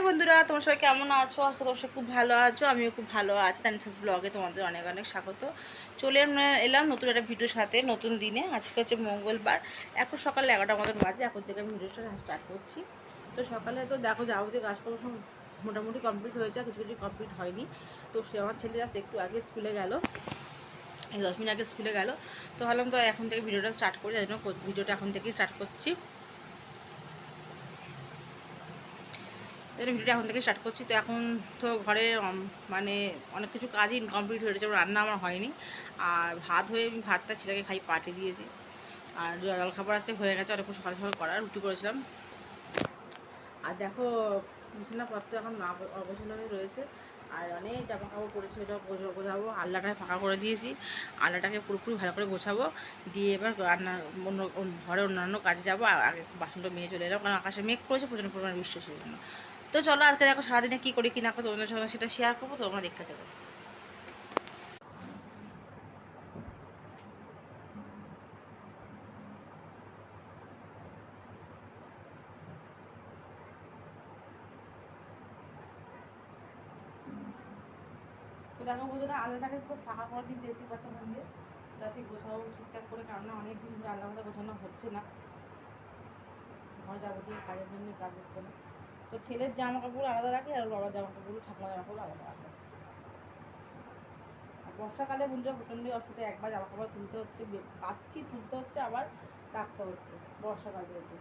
High বন্ধুরা, তোমার সবাই কেমন আছো? আজকে তোমার সবাই খুব ভালো আছো, আমিও খুব ভালো আছি। তানিসাস ব্লগে তোমাদের অনেক অনেক স্বাগত। চলে এলাম নতুন একটা ভিডিওর সাথে, নতুন দিনে। আজকে হচ্ছে মঙ্গলবার। এখন সকাল এগারোটার মতন বাজে, এখন থেকে আমি ভিডিওটা স্টার্ট করছি। তো সকালে তো দেখো, যাবতীয় কাজকর্ম সব মোটামুটি কমপ্লিট হয়েছে কিছু কিছু কমপ্লিট হয়নি। তো সে আমার ছেলে জাস্ট একটু আগে স্কুলে গেল। এই দশ মিনিট আগে স্কুলে গেল। তো ভাবলাম তো এখন থেকে ভিডিওটা স্টার্ট করি যার জন্য ভিডিওটা এখন থেকেই স্টার্ট করছি। এর ভিডিওটা এখন থেকে স্টার্ট করছি, তো এখন তো ঘরে মানে অনেক কিছু কাজই ইনকমপ্লিট হয়ে গেছে রান্না আমার হয়নি। আর ভাত হয়ে, আমি ভাতটা ছেলেকে খাই পাঠিয়ে দিয়েছি। আর জল খাবার আসতে হয়ে গেছে, অনেক সকাল সকাল করা রুটি করেছিলাম। আর দেখো, বিছানাপত্র এখন অবসন্ন হয়ে রয়েছে। আর অনেক জামা কাপড় পরেছে ওটা গোছ- গোছাবো আল্লাটাকে ফাঁকা করে দিয়েছি। আল্লাটাকে পুরোপুরি ভালো করে গোছাবো, দিয়ে এবার রান্না অন্য অন্য- ঘরে অন্যান্য কাজে যাব, আর আগে বাসনটা মেয়ে চলে এলাম, কারণ আকাশে মেঘ করেছে, প্রচণ্ড পরিমাণে বৃষ্টি সেই জন্য। তো চলো আজকে দেখো সারাদিনে কী করি, কি না করো, তোমাদের সঙ্গে সেটা শেয়ার করব, তোমরা দেখতে থাকো। দেখো বন্ধুরা আলাদাটাকে একটু ফাঁকা করে দিন দেখতে পাচ্ছ মন্দির যাতে গোছাও ঠিকঠাক করে কারণ অনেক দিন ধরে আলাদা গোছানো হচ্ছে না। ঘর যাবতীয় কাজের জন্য কাজ হচ্ছে না। তো ছেলের জামা কাপড় আলাদা রাখি আর বাবার জামা কাপড় ঠাকুমা জামা কাপড় আলাদা রাখে। বর্ষাকালে বন্ধুরা প্রচণ্ড অসুবিধা একবার জামা কাপড় তুলতে হচ্ছে পাচ্ছি তুলতে হচ্ছে, আবার রাখতে হচ্ছে বর্ষাকাল যেহেতু।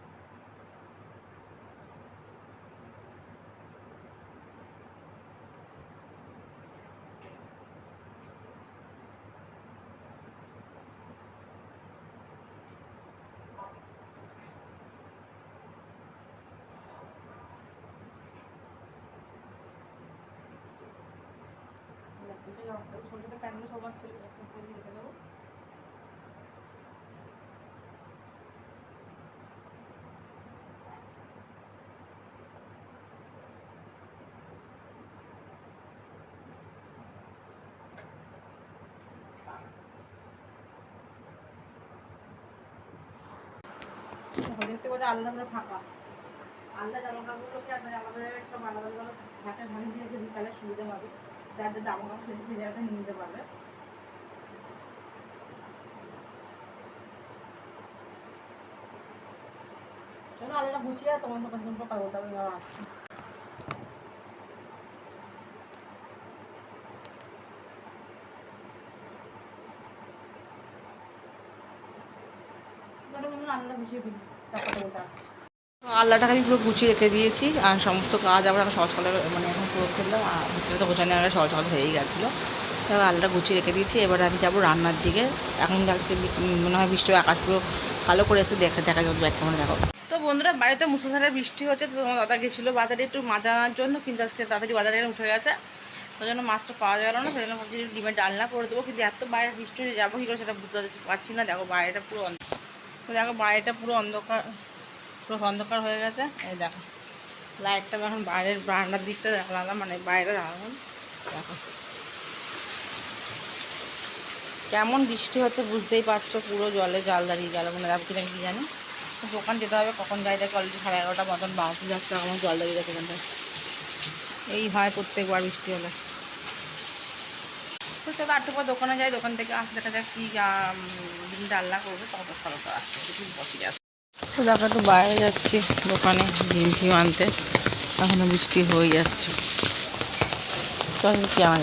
দেখতে পাচ্ছি আলাদা করে ফাঁকা। আলাদা জামা কাপড়গুলোকে আর জামা কাপড়ের সব আলাদা আলাদা থাকে ধানি দিয়ে সুবিধা হবে? যার যার জামা কাপড় সে জায়গাটা নিয়ে নিতে পারবে। চলো আলাদা গুছিয়ে তোমার সঙ্গে কথা বলতে হবে যারা আসছে। বন্ধুরা গুছিয়ে ফেলি তারপর বলতে আসছি। আল্লাহটাকে আমি পুরো গুছিয়ে রেখে দিয়েছি আর সমস্ত কাজ আবার এখন সকালে মানে এখন পুরো করলাম আর ভিতরে তো গোছানো সহজ সকাল হয়েই গেছিল। এবার আল্লাহটা গুছিয়ে রেখে দিয়েছি। এবার আমি যাব রান্নার দিকে। এখন যাচ্ছে মনে হয় বৃষ্টি আকাশ পুরো ভালো করে এসে দেখে দেখা যাবে ব্যাগ কেমন দেখো। তো বন্ধুরা, বাড়িতে মুসলধারে বৃষ্টি হচ্ছে, তো তোমার দাদা গেছিল বাজারে একটু মাছ আনার জন্য, কিন্তু আজকে তাড়াতাড়ি বাজারে উঠে গেছে। ওই জন্য মাছটা পাওয়া গেল না সেই জন্য ভাবছি ডিমের ডালনা করে দেবো, কিন্তু এত বাইরে বৃষ্টি হয়ে যাব, কী করে সেটা বুঝতে পারছি না। দেখো বাইরেটা পুরো অন্ধ- তো দেখো বাইরেটা পুরো অন্ধকার। পুরো অন্ধকার হয়ে গেছে। এই দেখো, লাইটটা এখন বাইরের বারান্দার দিকটা দেখালাম মানে বাইরে দাঁড়ালাম দেখো। কেমন বৃষ্টি হচ্ছে বুঝতেই পারছ, পুরো জলে জাল দাঁড়িয়ে গেল মানে যাব কিনা কি জানি। দোকান যেতে হবে, কখন যাই, দেখো অলরেডি সাড়ে এগারোটা মতন বাউন্সি যাচ্ছে এখন জল দাঁড়িয়ে গেছে এখানটায়। এই হয় প্রত্যেকবার বৃষ্টি হলে। তো চলো আটটু পর দোকানে যাই, দোকান থেকে আসতে দেখা যাক কী ডালনা করবে তখন ফলো করা আসছে কিছু বসে যাচ্ছে। তো দেখো তো বাইরে যাচ্ছি দোকানে, ডিম ফিম আনতে। এখনও বৃষ্টি হয়ে যাচ্ছে। চল কি আমার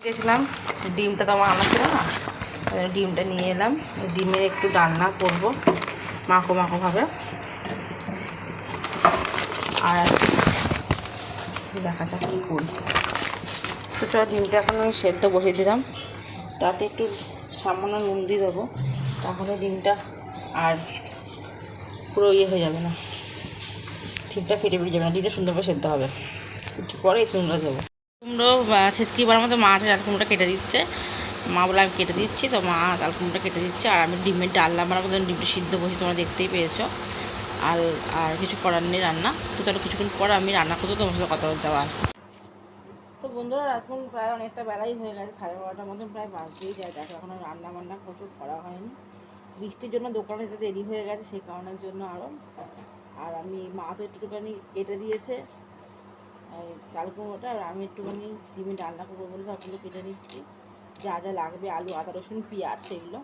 গেছিলাম, ডিমটা তো আমার আনা ছিল না। ডিমটা নিয়ে এলাম। ডিমের একটু রান্না করব, মাখো মাখো ভাবে। আর দেখা যাক কী করি? তো চল ডিমটা এখন আমি সেদ্ধ বসিয়ে দিলাম। তাতে একটু সামান্য নুন দিয়ে দেবো। তাহলে ডিমটা আর পুরো ইয়ে হয়ে যাবে না। ঠিকটা ফেটে বেরিয়ে যাবে না। ডিমটা সুন্দর করে সেদ্ধ হবে। একটু পরে এই দেবো। কুমড়ো ছেচকি বার মতো মা চাল কুমড়োটা কেটে দিচ্ছে। মা বলে আমি কেটে দিচ্ছি, তো মা চাল কুমড়োটা কেটে দিচ্ছে। আর আমি ডিমের ডালনা বানাবো ডিমটা সিদ্ধ বসে তোমরা দেখতেই পেয়েছ। আর আর কিছু করার নেই রান্না। তো চলো কিছুক্ষণ পর আমি রান্না করতে তোমার সাথে কথা বলতে আবার তো বন্ধুরা, এখন প্রায় অনেকটা বেলাই হয়ে গেছে, সাড়ে বারোটার মতন প্রায় বাজতেই যায়। দেখো, এখন রান্না বান্না প্রচুর করা হয়নি। বৃষ্টির জন্য দোকানে যেতে দেরি হয়ে গেছে, সেই কারণের জন্য আরও আর আমি, মা তো একটুখানি কেটে দিয়েছে চাল কুমড়োটা, আর আমি একটুখানি ডিমে ডালনা করব বলে সবগুলো কেটে নিচ্ছি। যা যা লাগবে, আলু, আদা, রসুন, পেঁয়াজ, সেগুলো।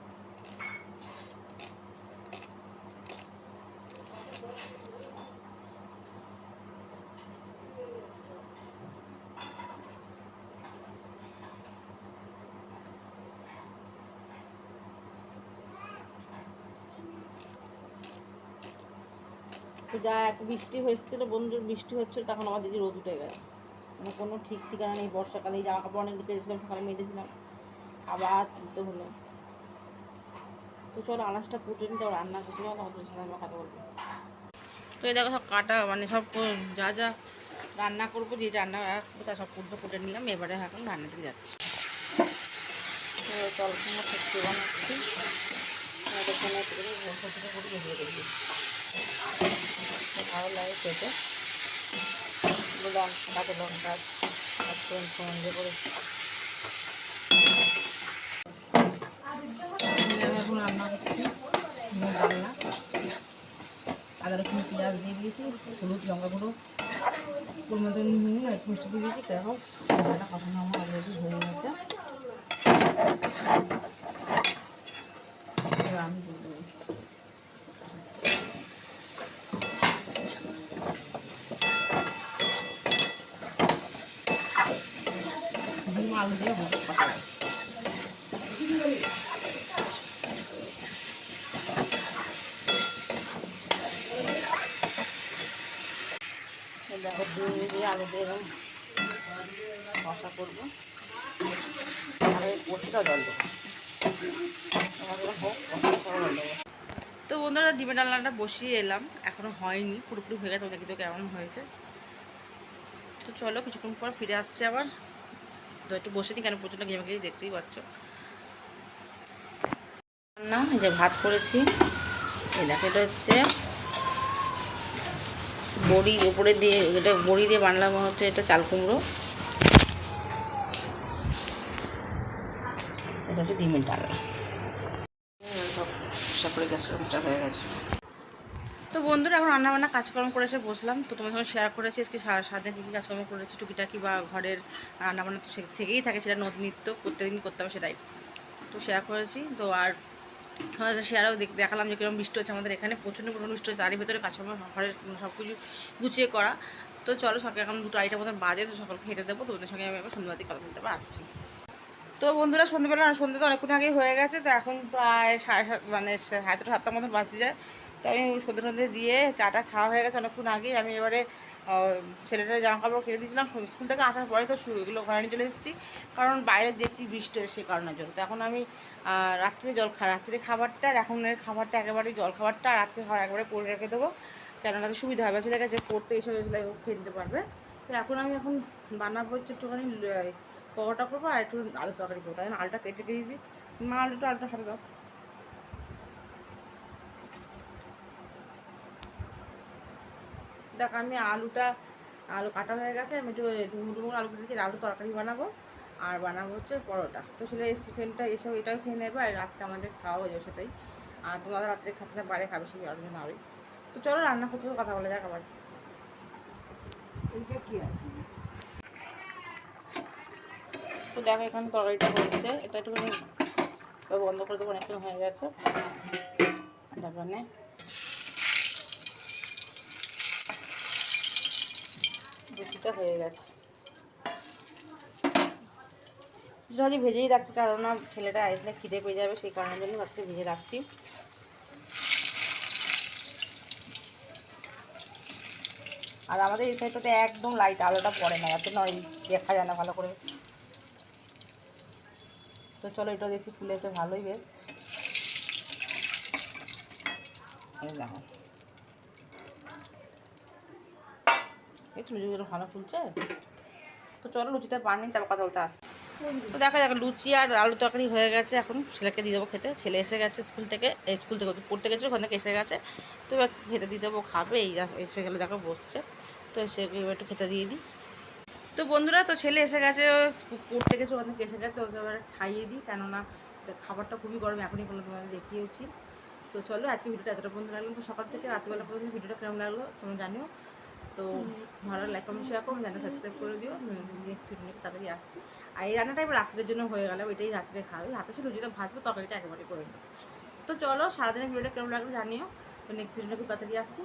তো যা এক বৃষ্টি হয়েছিল, বন্ধুর বৃষ্টি হচ্ছিল, তখন আমাদের যে রোদ উঠে গেছে মানে কোনো ঠিক ঠিকানা নেই, বর্ষাকালে এই জামা কাপড় অনেক ঢুকেছিলাম সকালে মেয়েছিলাম আবার তুলতে হলো। তো চলো আনাজটা কুটে নিতে রান্না করতে হবে সাথে কথা বলব। তো এই দেখো সব কাটা মানে সব যা যা রান্না করব, যে রান্না তা সব কুটে কুটে নিলাম, এবারে এখন রান্না দিকে যাচ্ছি। তো জল কুমড়ো বানাচ্ছি। করে ভালো লাগে খেতে। কাঁচা লঙ্কা সন্ধে করে আমি এখন রান্না আদা, রসুন, পেঁয়াজ দিয়ে দিয়েছি, হলুদ, লঙ্কা গুঁড়ো। ওর মধ্যে নুন আর মিষ্টি দিয়ে দিয়েছি। দেখো রান্নাটা কষানো আমার অলরেডি হয়ে গেছে এবার আমি দিয়ে দেবো ডিম আলু দিয়ে হলুদ কষাবো এই দেখো ডিম দিয়ে আলু দিয়ে এরকম কষা করব। তো বন্ধুরা, ডিমের ডালনাটা বসিয়ে এলাম। এখনও হয়নি, পুরোপুরি হয়ে গেছে, দেখি তো কেমন হয়েছে। তো চলো, কিছুক্ষণ পর ফিরে আসছে আবার। তো একটু বসে দিই কেন? প্রচণ্ড গেমে গেলে দেখতেই পাচ্ছ। রান্না যে ভাত করেছি। এই দেখো, এটা হচ্ছে বড়ি, ওপরে দিয়ে, এটা বড়ি দিয়ে বানানো হচ্ছে এটা চাল কুমড়ো। এটা হচ্ছে ডিমের ডাল তো বন্ধুরা, এখন রান্নাবান্না কাজকর্ম করে এসে বসলাম। তো তোমার সঙ্গে শেয়ার করেছি, আজকে সারাদিন কী কী কাজকর্ম করেছি, টুকিটাকি বা ঘরের রান্নাবান্না তো থেকেই থাকে, সেটা নদ নিত্য, প্রত্যেকদিন করতে হবে সেটাই। তো শেয়ার করেছি। তো আর আমাদের দেখ দেখালাম যে কীরকম বৃষ্টি হচ্ছে আমাদের এখানে। প্রচণ্ড পরিমাণ বৃষ্টি হচ্ছে এর ভেতরে কাজকর্ম ঘরের সব কিছু গুছিয়ে করা। তো চলো, সকালে এখন দুটো আড়াইটা মতন বাজে, তো সকালকে হেঁটে দেবো। তো ওদের সঙ্গে আমি আবার সন্ধ্যাবাদী কথা বলতে পারব, আসছি। তো বন্ধুরা, সন্ধ্যেবেলা, সন্ধ্যে তো অনেকক্ষণ আগেই হয়ে গেছে, তো এখন প্রায় সাড়ে সাত মানে সাড়ে ছটা সাতটার মতন বাজতে যায়। তো আমি সন্ধ্যে সন্ধ্যে দিয়ে চাটা খাওয়া হয়ে গেছে অনেকক্ষণ আগেই। আমি এবারে ছেলেটার জামা কাপড় কেটে দিয়েছিলাম স্কুল থেকে আসার পরে তো এগুলো ঘরে নিয়ে চলে এসেছি। কারণ বাইরে দেখছি বৃষ্টি সেই কারণের জন্য। তো এখন আমি রাত্রে জল খা রাত্রে খাবারটা আর এখনের খাবারটা একেবারে জল খাবারটা রাত্রে খাবার একেবারে করে রেখে দেবো। কেননা তো সুবিধা হবে। ছেলেকে যে করতে এসে এসে খেয়ে নিতে পারবে। তো এখন আমি এখন বানাবো হচ্ছে একটুখানি পকোড়া করব আর একটু আলু তরকারি করব। তাই আলুটা কেটে দিয়েছি। মা, আলুটা আলুটা হাতে দাও। দেখো আমি আলুটা আলু কাটা হয়ে গেছে আমি একটু ডুমো ডুমো আলু কেটেছি আলু তরকারি বানাবো। আর বানাবো হচ্ছে পরোটা। তো সেটা এই চিকেনটা এসে এটাও খেয়ে নেবে আর রাতটা আমাদের খাওয়া হয়ে যাবে সেটাই। আর তোমাদের রাত্রে খাচ্ছে না বাইরে খাবে সেই জন্য হবে তো চলো রান্না করতে কথা বলা যাক আবার। এইটা কি আছে তো দেখো এখানে তরকারিটা হচ্ছে। এটা একটুখানি বন্ধ করে দেবো অনেকক্ষণ হয়ে গেছে। দোকানে হয়ে গেছে। ভাজি ভেজেই রাখতে, কারণ না ছেলেটা আসলে খিদে পেয়ে যাবে, সেই কারণের জন্য ভাবতে ভেজে রাখছি। আর আমাদের এই সাইডটাতে একদম লাইট আলোটা পড়ে না, এত নয় দেখা যায় না ভালো করে। তো চলো এটা দেখছি ফুলেছে ভালোই বেশ। এই দেখো। একটু লুচিগুলো ভালো ফুলছে। তো চলো লুচিটা বানিয়ে তারপর কথা বলতে আসি। তো দেখা যাক, লুচি আর আলু তরকারি হয়ে গেছে, এখন ছেলেকে দিয়ে দেবো খেতে। ছেলে এসে গেছে স্কুল থেকে স্কুল থেকে পড়তে গেছিল ওখান থেকে এসে গেছে। তো এবার খেতে দিয়ে দেবো, খাবে, এই এসে গেলে, দেখো বসছে। তো সে এবার একটু খেতে দিয়ে দিই। তো বন্ধুরা, তো ছেলে এসে গেছে পড়তে গেছে, ওখান থেকে এসে গেছে, তো ওকে এবার খাইয়ে দিই। কেননা খাবারটা খুবই গরম, এখনই কোনো তোমাদের দেখিয়েছি তো চলো, আজকে ভিডিওটা এতটা বন্ধু লাগল। তো সকাল থেকে রাত্রিবেলা পর্যন্ত ভিডিওটা কেমন লাগল, তোমরা জানিও। তো ভালো লাইক কমেন্ট শেয়ার করো চ্যানেল সাবস্ক্রাইব করে দিও। নেক্সট ভিডিও নিয়ে তাড়াতাড়ি আসছি। আর এই রান্নাটা এবার রাত্রের জন্য হয়ে গেল, এটাই রাত্রে খাবে। রাতে ছিল যেটা ভাজবো, তরকারিটা একেবারে করে নেব। তো চলো, সারাদিনের ভিডিওটা কেমন লাগল জানিও। তো নেক্সট ভিডিওটা খুব তাড়াতাড়ি আসছি।